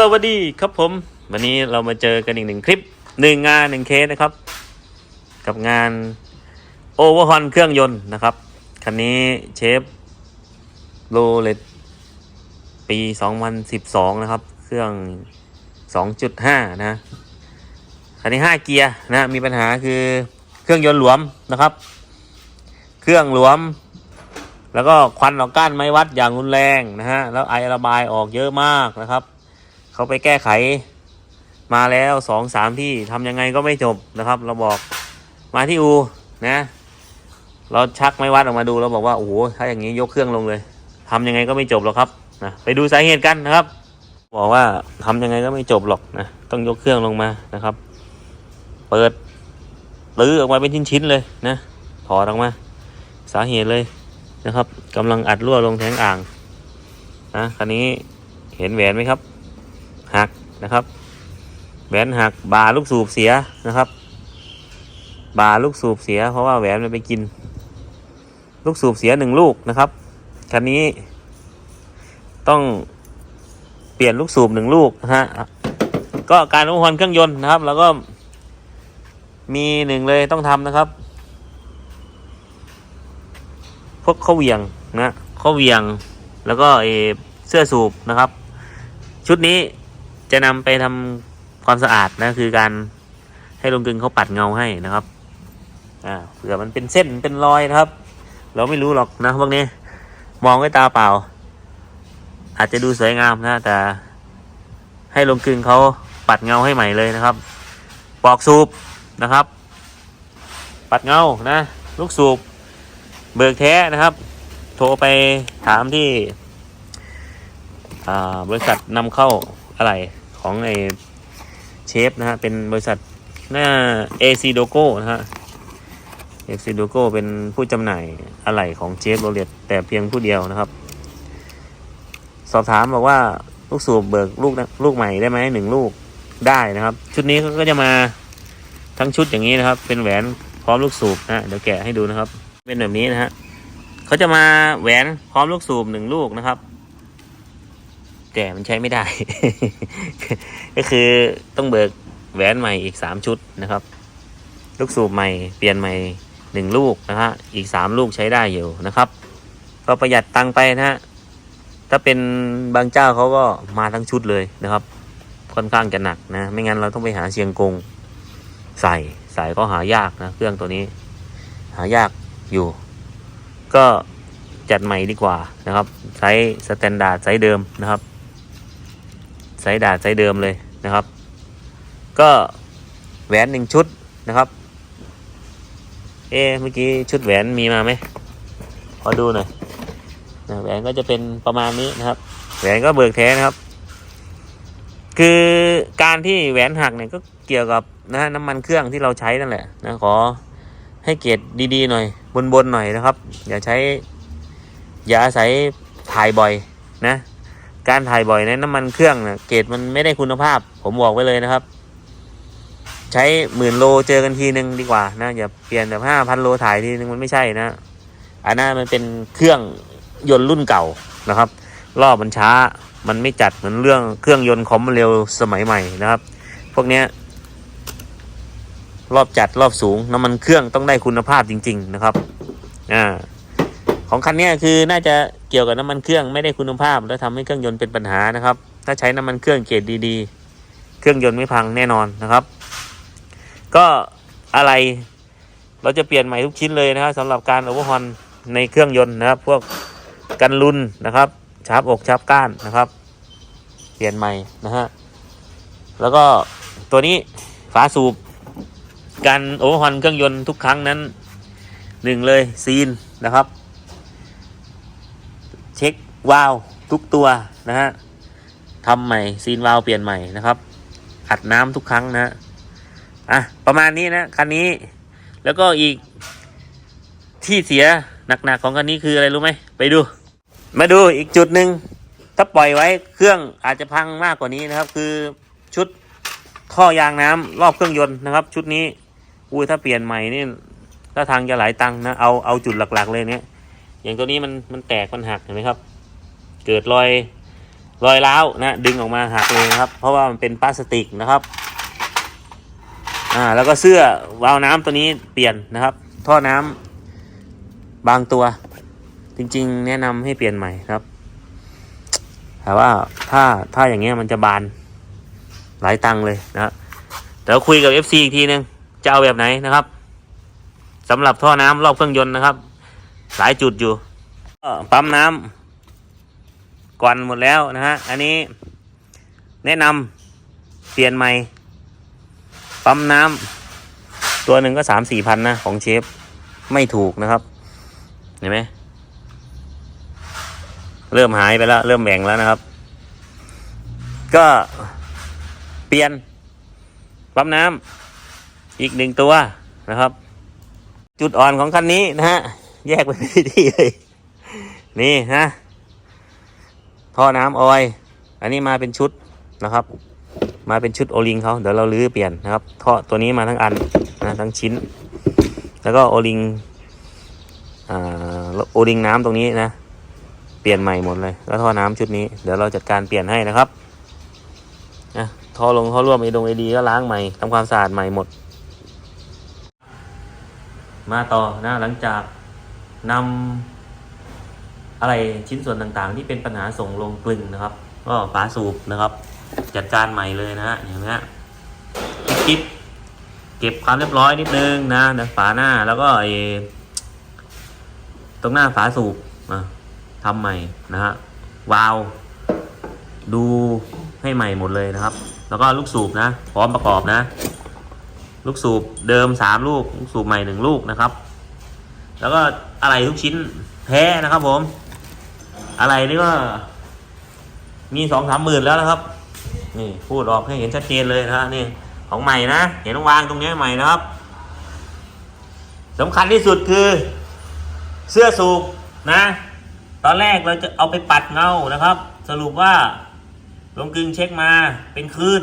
สวัสดีครับผม วันนี้เรามาเจอกันอีกหนึ่งคลิปหนึ่งงานหนึ่งเคสนะครับ กับงานโอเวอร์ฮอนเครื่องยนต์นะครับ คันนี้เชฟโรเลตปี 2012 นะครับ เครื่อง 2.5 นะ คันนี้ 5 เกียร์นะ มีปัญหาคือเครื่องยนต์หลวมนะครับ เครื่องหลวม แล้วก็ควันออกก้านไม้วัดอย่างรุนแรงนะฮะ แล้วไอระบายออกเยอะมากนะครับ เขาไปแก้ไข มาแล้วสองสามที่ทำยังไงก็ไม่จบนะครับ เราบอกมาที่อูนะ เราชักไม้วัดออกมาดูเราบอกว่าโอ้โหถ้าอย่างนี้ยกเครื่องลงเลยทำยังไงก็ไม่จบหรอกครับนะไปดูสาเหตุกันนะครับ บอกว่าทำยังไงก็ไม่จบหรอกนะต้องยกเครื่องลงมานะครับ เปิดตื้อออกมาเป็นชิ้นๆเลยนะถอดออกมา สาเหตุเลยนะครับกำลังอัดรั่วลงแทงอ่างนะคันนี้เห็นแหวนไหมครับ หักนะครับ แหวนหักบาลูกสูบเสียนะครับ บาลูกสูบเสีย เพราะว่าแหวนมันไปกิน ลูกสูบเสียหนึ่งลูกนะครับคันนี้ ต้องเปลี่ยนลูกสูบหนึ่งลูกนะฮะก็การอุปกรณ์เครื่องยนต์นะครับ แล้วก็มีหนึ่งเลยต้องทำนะครับ พวกข้าวเหวียงนะข้าวเหวียง แล้วก็เสื้อสูบนะครับ ชุดนี้ จะนำไปทำความสะอาดนะคือการให้ลุงกึงเขาปัดเงาให้นะครับอ่าเผื่อมันเป็นเส้นเป็นรอยนะครับ เราไม่รู้หรอกนะพวกนี้มองด้วยตาเปล่า อาจจะดูสวยงามนะแต่ให้ลงกึงเขาปัดเงาให้ใหม่เลยนะครับปอกสูบนะครับ ปัดเงานะลูกสูบเบิกแท้นะครับ โทรไปถามที่อ่าบริษัทนำเข้าอะไร ของไอเชฟนะฮะเป็นบริษัทหน้า AC d o g o นะฮะ AC d o g o เป็นผู้จำหน่ายอะไรของเชฟโรเลตแต่เพียงผู้เดียวนะครับ สอบถามบอกว่าลูกสูบเบิกลูกนะลูกใหม่ได้ไหมหนึ่งลูกได้นะครับ ชุดนี้ก็จะมาทั้งชุดอย่างนี้นะครับ เป็นแหวนพร้อมลูกสูบนะเดี๋ยวแกะให้ดูนะครับ เป็นแบบนี้นะฮะเขาจะมาแหวนพร้อมลูกสูบหนึ่งลูกนะครับ แต่มันใช้ไม่ได้ ก็คือต้องเบิกแหวนใหม่อีกสามชุดนะครับ ลูกสูบใหม่เปลี่ยนใหม่หนึ่งลูกนะฮะอีกสามลูกใช้ได้อยู่นะครับ ก็ประหยัดตังค์ไปนะฮะถ้าเป็นบางเจ้าเขาก็มาทั้งชุดเลยนะครับ ค่อนข้างจะหนักนะ ไม่งั้นเราต้องไปหาเชียงกงใส่ใส่ก็หายากนะเครื่องตัวนี้ หายากอยู่ ก็จัดใหม่ดีกว่านะครับไซส์สแตนดาร์ดไซส์เดิมนะครับ ไซส์ดาดไซส์เดิมเลยนะครับ ก็แหวนหนึ่งชุดนะครับ เอ๊เมื่อกี้ชุดแหวนมีมาไหมขอดูหน่อยนะแหวนก็จะเป็นประมาณนี้นะครับ แหวนก็เบิกแท้นะครับ คือการที่แหวนหักเนี่ยก็เกี่ยวกับนะฮะน้ำมันเครื่องที่เราใช้นั่นแหละนะขอให้เกรดดีๆหน่อย บนๆหน่อยนะครับ อย่าใช้ อย่าอาศัยถ่ายบ่อยนะ การถ่ายบ่อยในน้ำมันเครื่องนะเกรดมันไม่ได้คุณภาพ ผมบอกไว้เลยนะครับ ใช้หมื่นโลเจอกันทีนึงดีกว่านะอย่าเปลี่ยนแบบห้าพันโลถ่ายทีนึงมันไม่ใช่นะอันนั้นมันเป็นเครื่องยนต์รุ่นเก่านะครับ รอบมันช้ามันไม่จัดเหมือนเรื่องเครื่องยนต์คอมเร็วสมัยใหม่นะครับ พวกเนี้ยรอบจัดรอบสูงน้ำมันเครื่องต้องได้คุณภาพจริง ๆ นะครับอ่าของคันนี้คือน่าจะ เกี่ยวกับน้ำมันเครื่องไม่ได้คุณภาพ แล้วทำให้เครื่องยนต์เป็นปัญหานะครับ ถ้าใช้น้ำมันเครื่องเกรดดีๆ เครื่องยนต์ไม่พังแน่นอนนะครับ ก็อะไรเราจะเปลี่ยนใหม่ทุกชิ้นเลยนะครับสำหรับการโอเวอร์ฮอนในเครื่องยนต์นะครับ พวกกันรุนนะครับชาร์ปอกชาร์ปก้านนะครับ เปลี่ยนใหม่นะฮะแล้วก็ตัวนี้ฝาสูบการโอเวอร์ฮอนเครื่องยนต์ทุกครั้งนั้นหนึ่งเลยซีนนะครับ วาล์วทุกตัวนะฮะทำใหม่ซีนวาล์วเปลี่ยนใหม่นะครับ อัดน้ำทุกครั้งนะฮะอะประมาณนี้นะคันนี้ แล้วก็อีกที่เสียหนักๆของคันนี้คืออะไรรู้ไหมไปดู มาดูอีกจุดหนึ่งถ้าปล่อยไว้เครื่องอาจจะพังมากกว่านี้นะครับ คือชุดท่อยางน้ำรอบเครื่องยนต์นะครับ ชุดนี้อุ้ยถ้าเปลี่ยนใหม่นี่ถ้าทางจะหลายตังค์นะเอาเอาจุดหลัก ๆ เลยเนี่ยอย่างตัวนี้มันมันแตกมันหักเห็นไหมครับ เกิดรอยรอยร้าวนะดึงออกมาหักเลยนะครับ เพราะว่ามันเป็นพลาสติกนะครับอ่าแล้วก็เสื้อวาล์วน้ำตัวนี้เปลี่ยนนะครับ ท่อน้ำบางตัว จริง ๆ แนะนำให้เปลี่ยนใหม่ครับแต่ว่าถ้าถ้าอย่างเงี้ยมันจะบานหลายตังเลยนะเดี๋ยวคุยกับ FC อีกทีนึงจะเอาแบบไหนนะครับสำหรับท่อน้ำรอบเครื่องยนต์นะครับ หลายจุดอยู่ปั๊มน้ำ ก่อนหมดแล้วนะฮะ อันนี้แนะนำเปลี่ยนใหม่ ปั๊มน้ำตัวหนึ่งก็สามสี่พันนะ ของเชฟ ไม่ถูกนะครับ เห็นไหมเริ่มหายไปแล้ว เริ่มแบ่งแล้วนะครับ ก็เปลี่ยน ปั๊มน้ำอีกหนึ่งตัวนะครับ จุดอ่อนของคันนี้นะฮะ แยกไปที่ที่เลยนี่ฮะ ท่อน้ำออย อันนี้มาเป็นชุดนะครับ มาเป็นชุดโอลิงเขาเดี๋ยวเราลื้อเปลี่ยนนะครับท่อตัวนี้มาทั้งอันนะทั้งชิ้น แล้วก็โอลิงอ่าโอลิงน้ำตรงนี้นะ เปลี่ยนใหม่หมดเลยแล้วท่อน้ำชุดนี้เดี๋ยวเราจัดการเปลี่ยนให้นะครับนะท่อลงท่อร่วมไอดงไอดีก็ล้างใหม่ทำความสะอาดใหม่หมด มาต่อนะหลังจากนำ อะไรชิ้นส่วนต่างๆ ที่เป็นปัญหาส่งลงกลึงนะครับ ก็ฝาสูบนะครับ จัดการใหม่เลยนะฮะอย่างนี้ฮะกิ๊บเก็บความเรียบร้อยนิดนึงนะนะฝาหน้าแล้วก็ไอตรงหน้าฝาสูบอะทำใหม่นะฮะวาล์วดูให้ใหม่หมดเลยนะครับ แล้วก็ลูกสูบนะพร้อมประกอบนะ ลูกสูบเดิมสามลูกลูกสูบใหม่หนึ่งลูกนะครับ แล้วก็อะไรทุกชิ้นแท้นะครับผม อะไรนี่ก็มีสองสามหมื่นแล้วนะครับ นี่พูดออกให้เห็นชัดเจนเลยนะนี่ของใหม่นะ เห็นวางตรงนี้ใหม่นะครับสำคัญที่สุดคือ เสื้อสูบนะ ตอนแรกเราจะเอาไปปัดเงานะครับ สรุปว่าลงกลึงเช็คมาเป็นคลื่น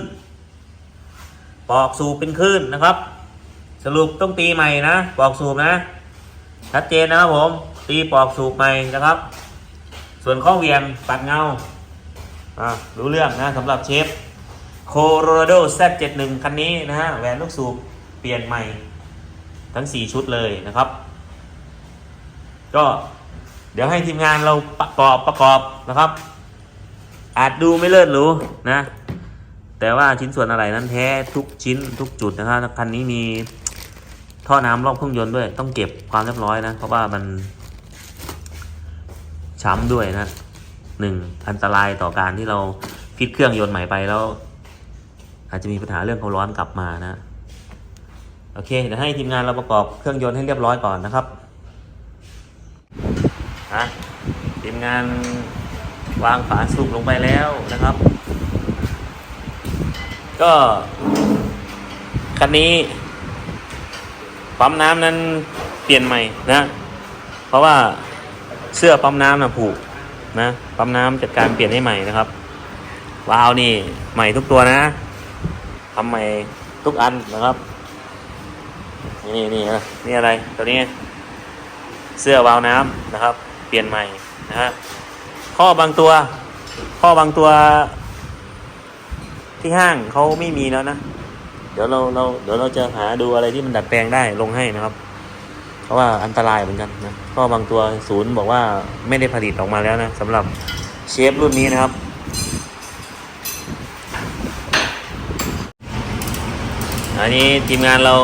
ปอกสูบเป็นคลื่นนะครับ สรุปต้องตีใหม่นะ ปอกสูบนะชัดเจนนะครับผม ตีปอกสูบใหม่นะครับ ส่วนข้อเหวียงปัดเงาอ่ารู้เรื่องนะสำหรับเชฟโคโรราโด Z71 คันนี้นะฮะแหวนลูกสูบเปลี่ยนใหม่ทั้ง 4 ชุดเลยนะครับ ก็เดี๋ยวให้ทีมงานเราประกอบประกอบนะครับ อาจดูไม่เลิศหรูนะ แต่ว่าชิ้นส่วนอะไรนั้นแท้ทุกชิ้นทุกจุดนะครับคันนี้มีท่อน้ำรอบเครื่องยนต์ด้วย ต้องเก็บความเรียบร้อยนะ เพราะว่ามัน ช้ำด้วยนะหนึ่งอันตรายต่อการที่เราฟิตเครื่องยนต์ใหม่ไปแล้ว อาจจะมีปัญหาเรื่องความร้อนกลับมานะ โอเคเดี๋ยวให้ทีมงานเราประกอบเครื่องยนต์ให้เรียบร้อยก่อนนะครับฮะทีมงานวางฝาสูบลงไปแล้วนะครับ ก็คันนี้ปั๊มน้ำนั้นเปลี่ยนใหม่นะ เพราะว่า เสื้อปั๊มน้ำนะผูกนะปั๊มน้ำจัดการเปลี่ยนให้ใหม่นะครับวาล์วนี่ ใหม่ทุกตัวนะทำใหม่ทุกอันนะครับ นี่นี่นะนี่อะไรตัวนี้ เสื้อวาล์วน้ำนะครับ เปลี่ยนใหม่นะฮะข้อบางตัว ข้อบางตัว ที่ห้างเขาไม่มีแล้วนะ เดี๋ยวเราเราเดี๋ยวเราจะหาดูอะไรที่มันดัดแปลงได้ลงให้นะครับ ราะว่าอันตรายเหมือนกันนะก็บางตัวศูนย์บอกว่าไม่ได้ผลิตออกมาแล้วนะสำหรับเชฟรุ่นนี้นะครับ อันนี้ทีมงานเรา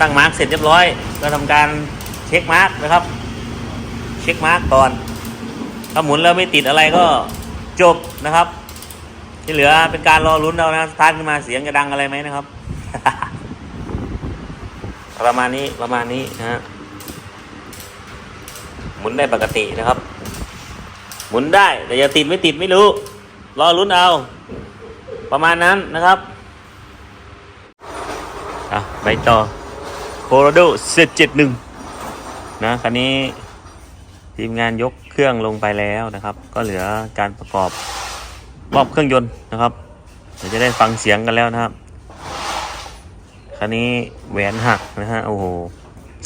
ตั้งมาร์กเสร็จเรียบร้อย ก็ทำการเช็คมาร์กนะครับ เช็คมาร์กก่อนถ้าหมุนแล้วไม่ติดอะไรก็จบนะครับ ที่เหลือเป็นการรอลุ้นเอานะสตาร์ทขึ้นมาเสียงจะดังอะไรไหมนะครับ ประมาณนี้ประมาณนี้นะฮะ หมุนได้ปกตินะครับ หมุนได้แต่อย่าติดไม่ติดไม่รู้ รอลุ้นเอา ประมาณนั้นนะครับอะไปต่อโคโรโดเซตเจ็ดหนึ่งนะคันนี้ทีมงานยกเครื่องลงไปแล้วนะครับ ก็เหลือการประกอบรอบเครื่องยนต์นะครับเดี๋ยวจะได้ฟังเสียงกันแล้วนะครับคันนี้แหวนหักนะฮะโอ้โห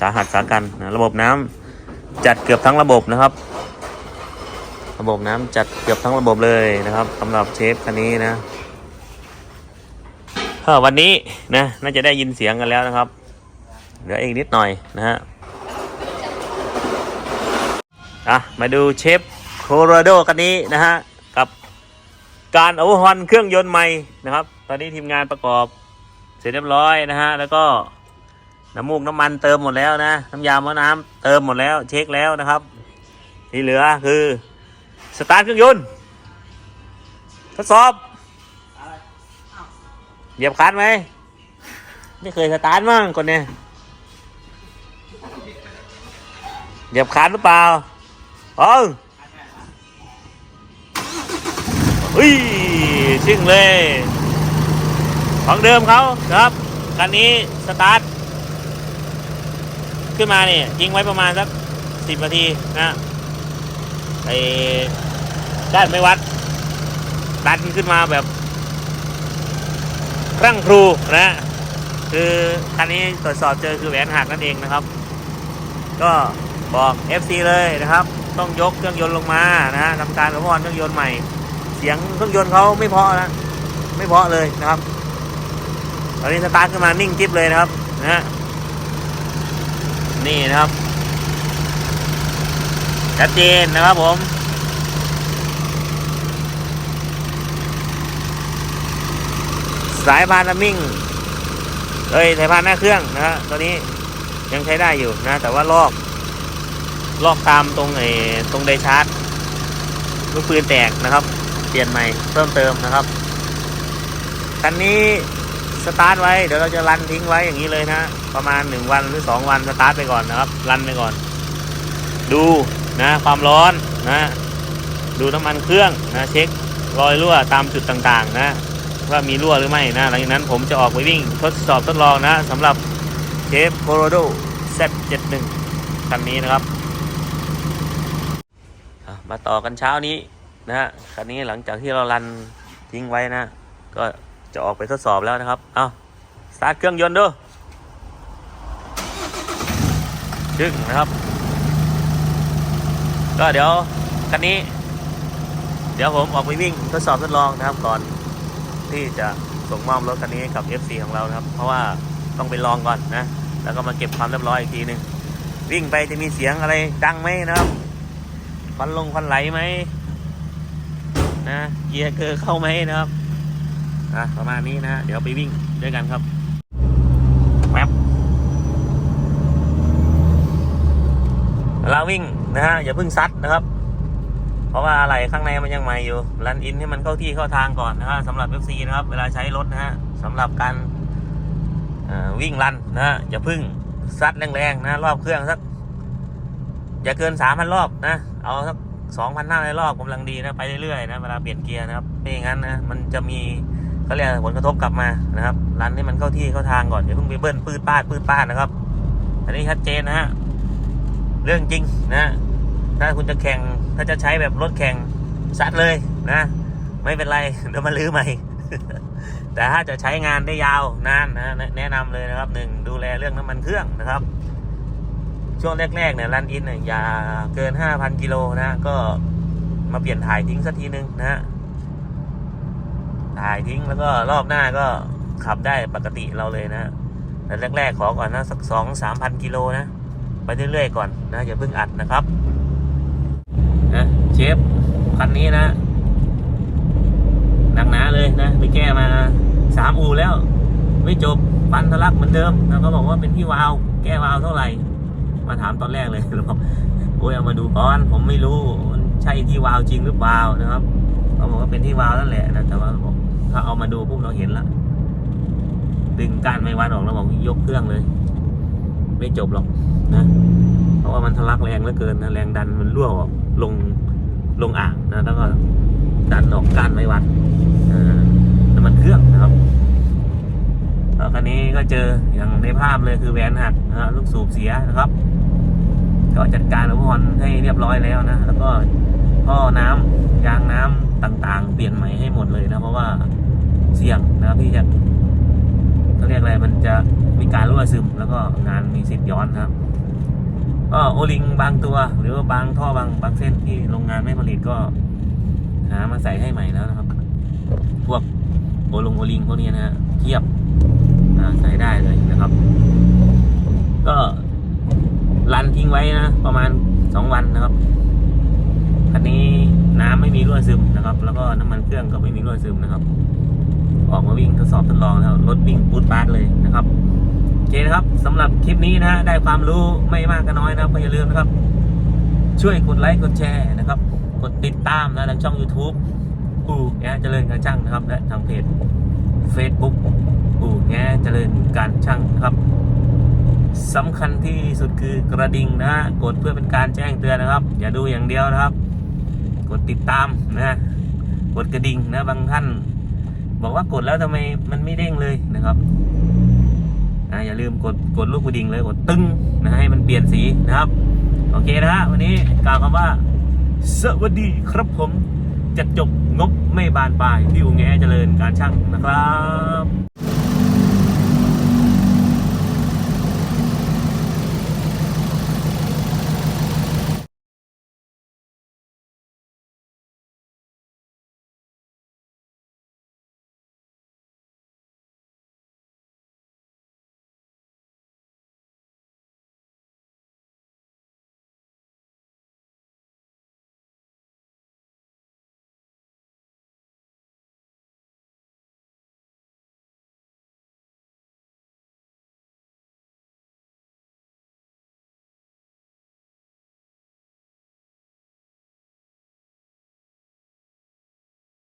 สาหัสสากันนะระบบน้ำ จัดเกือบทั้งระบบนะครับ ระบบน้ำจัดเกือบทั้งระบบเลยนะครับสำหรับเชฟคันนี้นะก็วันนี้นะน่าจะได้ยินเสียงกันแล้วนะครับ เหลืออีกนิดหน่อยนะฮะอะมาดูเชฟโคโรโดคันนี้นะฮะกับการโอเวอร์ฮอนเครื่องยนต์ใหม่นะครับ ตอนนี้ทีมงานประกอบเสร็จเรียบร้อยนะฮะแล้วก็ น้ำมูกน้ำมันเติมหมดแล้วนะ น้ำยามะน้ำเติมหมดแล้ว เช็คแล้วนะครับ ที่เหลือคือสตาร์ทเครื่องยนต์ทดสอบเหยียบคลันไหมไม่เคยสตาร์ทมั่งคนเนี้ยเหยียบคลันหรือเปล่าเออเฮ้ยชิ่งเลย ของเดิมเขาครับคันนี้สตาร์ท ขึ้นมาเนี่ยทิ้งไว้ประมาณสักสิบนาทีนะไอ้ด้านไม่วัดดันขึ้นมาแบบครั่งครูนะคือคันนี้ตรวจสอบเจอคือแหวนหักนั่นเองนะครับ ก็บอก FC เลยนะครับ ต้องยกเครื่องยนต์ลงมานะทำการระวอนเครื่องยนต์ใหม่ เสียงเครื่องยนต์เขาไม่เพาะนะไม่เพาะเลยนะครับ ตอนนี้สตาร์ทขึ้นมานิ่งจิ๊บเลยนะครับนะ นี่นะครับชัดเจนนะครับผมสายพานน้ำมิ่งเอ้ยสายพานหน้าเครื่องนะฮะตัวนี้ยังใช้ได้อยู่นะ แต่ว่าลอกลอกตามตรงไอ้ตรงไดชาร์จลูกปืนแตกนะครับ เปลี่ยนใหม่เพิ่มเติมนะครับคันนี้สตาร์ทไว้ เดี๋ยวเราจะรันทิ้งไว้อย่างนี้เลยนะ ประมาณ1วันหรือ2วันสตาร์ทไปก่อนนะครับ รันไปก่อน ดูนะความร้อนนะ ดูน้ำมันเครื่องนะเช็ครอยรั่วตามจุดต่างๆ นะว่ามีรั่วหรือไม่นะ หลังจากนั้นผมจะออกไปวิ่งทดสอบทดลองนะสำหรับเชฟโคโรโด Z71 คันนี้นะครับ มาต่อกันเช้านี้นะฮะคันนี้หลังจากที่เรารันทิ้งไว้นะ ก็จะออกไปทดสอบแล้วนะครับ เอาสตาร์ทเครื่องยนต์ดู ดึงนะครับ ก็เดี๋ยวคันนี้ เดี๋ยวผมออกไปวิ่งทดสอบทดลองนะครับ ก่อนที่จะส่งมอบรถคันนี้กับ FC ของเรานะครับ เพราะว่าต้องไปลองก่อนนะ แล้วก็มาเก็บความเรียบร้อยอีกทีหนึ่งวิ่งไปจะมีเสียงอะไรดังไหมนะครับควันลงควันไหลไหมนะเกียร์เกอร์เข้าไหมนะครับอะประมาณนี้นะฮะเดี๋ยวไปวิ่งด้วยกันครับแป๊บ เราวิ่งนะฮะอย่าเพิ่งซัดนะครับ เพราะว่าอะไรข้างในมันยังใหม่อยู่รันอินให้มันเข้าที่เข้าทางก่อนนะฮะสำหรับ FC นะครับ เวลาใช้รถนะฮะสำหรับการวิ่งรันนะฮะอย่าเพึ่งซัดแรงๆนะรอบเครื่องสักอย่าเกินสามพันรอบนะเอาสักสองพันห้าร้อยรอบกำลังดีนะไปเรื่อยๆนะเวลาเปลี่ยนเกียร์นะครับไม่อย่างนั้นนะมันจะมีเขาเรียกผลกระทบกลับมานะครับรันให้มันเข้าที่เข้าทางก่อนอย่าเพิ่งไปเบิ้ลปืดป้าดปืดป้าดนะครับ อันนี้ชัดเจนนะฮะ เรื่องจริงนะ ถ้าคุณจะแข่งถ้าจะใช้แบบรถแข่งซัดเลยนะ ไม่เป็นไรเดี๋ยวมาลื้อใหม่ แต่ถ้าจะใช้งานได้ยาวนานนะแนะนำเลยนะครับหนึ่งดูแลเรื่องน้ำมันเครื่องนะครับ ช่วงแรกๆเนี่ยรันอินเนี่ยอย่าเกิน 5,000กิโลนะก็มาเปลี่ยนถ่ายทิ้งสักทีนึงนะถ่ายทิ้งแล้วก็รอบหน้าก็ขับได้ปกติเราเลยนะแต่แรกๆขอก่อนนะสักสองสามพันกิโลนะ ไปเรื่อยๆก่อนนะอย่าเพิ่งอัดนะครับนะเชฟคันนี้นะหนักหนาเลยนะไปแก้มาสามอูแล้ว ไม่จบฟันทะลักเหมือนเดิมนะเขาบอกว่าเป็นที่วาวแก้วาวเท่าไหร่ มาถามตอนแรกเลยเราบอกโอ้ยเอามาดูก่อนผมไม่รู้มันใช่ที่วาวจริงหรือเปล่านะครับเขาบอกว่าเป็นที่วาวนั่นแหละนะแต่ว่าบอกถ้าเอามาดูปุ๊บเราเห็นละดึงก้านไม่วัดออกแล้วบอกยกเครื่องเลย ไม่จบหรอกนะ เพราะว่ามันทะลักแรงเหลือเกินนะแรงดันมันรั่วออกลงลงอ่างนะแล้วก็ดันออกก้านไม่วัดเอ่อน้ำมันเครื่องนะครับแล้วคันนี้ก็เจออย่างในภาพเลยคือแหวนหักนะลูกสูบเสียนะครับ ก็จัดการอุปกรณ์ให้เรียบร้อยแล้วนะ แล้วก็ท่อน้ำยางน้ำต่างๆ เปลี่ยนใหม่ให้หมดเลยนะ เพราะว่าเสี่ยงนะครับที่จะเขาเรียกอะไรมันจะ มีการรั่วซึมแล้วก็งานมีสิทธิ์ย้อนครับก็โอลิงบางตัว หรือว่าบางท่อบางบางเส้นที่โรงงานไม่ผลิตก็ หามาใส่ให้ใหม่แล้วนะครับ พวกโอลงโอลิงพวกนี้นะฮะเทียบใส่ได้เลยนะครับ ก็รันทิ้งไว้นะประมาณสองวันนะครับคันนี้น้ำไม่มีรั่วซึมนะครับ แล้วก็น้ำมันเครื่องก็ไม่มีรั่วซึมนะครับ ออกมาวิ่งทดสอบทดลองแล้วรถวิ่งปูดปาดเลยนะครับโอเคนะครับสำหรับคลิปนี้นะได้ความรู้ไม่มากก็น้อยนะครับก็อย่าลืมนะครับ ช่วยกดไลค์กดแชร์นะครับ กดติดตามนะทางช่อง YouTube อูแงเจริญการช่างนะครับ และทางเพจ Facebook อูแงเจริญการช่างนะครับสำคัญที่สุดคือกระดิ่งนะฮะกดเพื่อเป็นการแจ้งเตือนนะครับ อย่าดูอย่างเดียวนะครับ กดติดตามนะกดกระดิ่งนะบางท่าน บอกว่ากดแล้วทำไมมันไม่เด้งเลยนะครับอ่าอย่าลืมกดกดลูกกระดิ่งเลยกดตึ้งนะให้มันเปลี่ยนสีนะครับ โอเคนะฮะวันนี้กล่าวคำว่า สวัสดีครับผมจะจบงบไม่บานปลายที่อูแงเจริญการช่างนะครับ